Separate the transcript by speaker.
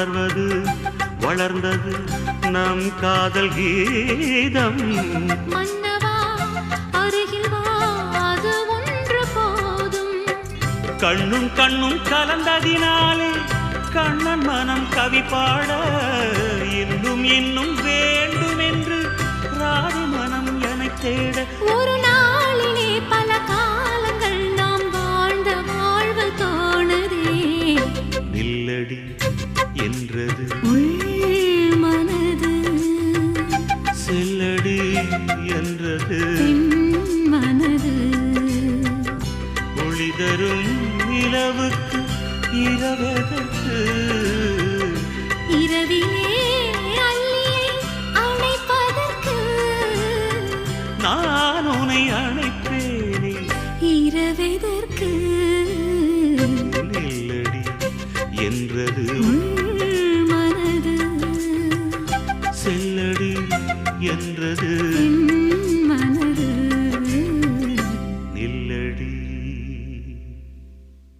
Speaker 1: பாடுவது நம் காதல் கீதம்.
Speaker 2: மன்னவா அருகில் வா அது ஒன்று போதும்.
Speaker 1: கண்ணும் கண்ணும் கலந்ததினாலே கண்ணன் மனம் கவி பாட இன்னும் இன்னும் வேண்டும் என்று ராணி மனம் என தேட. என்றது.
Speaker 2: மனது
Speaker 1: செல்லடி என்றது.
Speaker 2: மனது
Speaker 1: ஒளி தரும் நிலவுக்கு இரவதற்கு
Speaker 2: இரவிலே அள்ளியை அணைப்பதற்கு.
Speaker 1: நான் உனை
Speaker 2: இரவெதற்கு.
Speaker 1: நில்லடி. என்றது
Speaker 2: மனது
Speaker 1: செல்லடி என்றது.